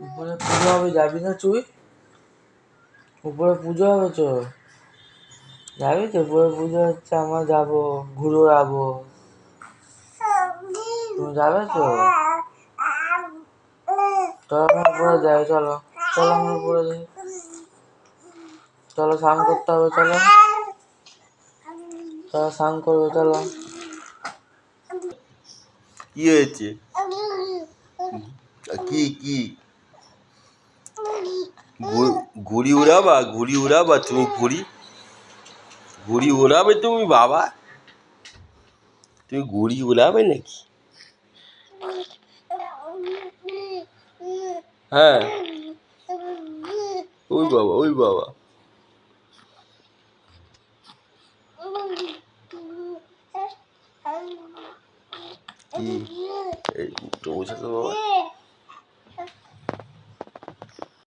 উপরে পুজো হবে, যাবি না তুই? উপরে পুজো হবে তো। যাবি তো, উপরে পুজো হচ্ছে আমরা যাব, ঘুরে যাব তুমি যাবে তো? চলো আমরা উপরে যাই, চলো। চলো আমরা উপরে যাই। চলো, স্নান করতে হবে, চলো। চলো, স্নান করবে, চলো। কি হয়েছে? কি কি? ঘুড়ি উড়াবা ঘুড়ি উড়াবা তুমি ঘুড়ি ঘুড়ি উড়াবে তুমি বাবা তুমি ঘুড়ি উড়াবে নাকি হ্যাঁ ওই বাবা ওই বাবা কি এই বোঝাতো বাবা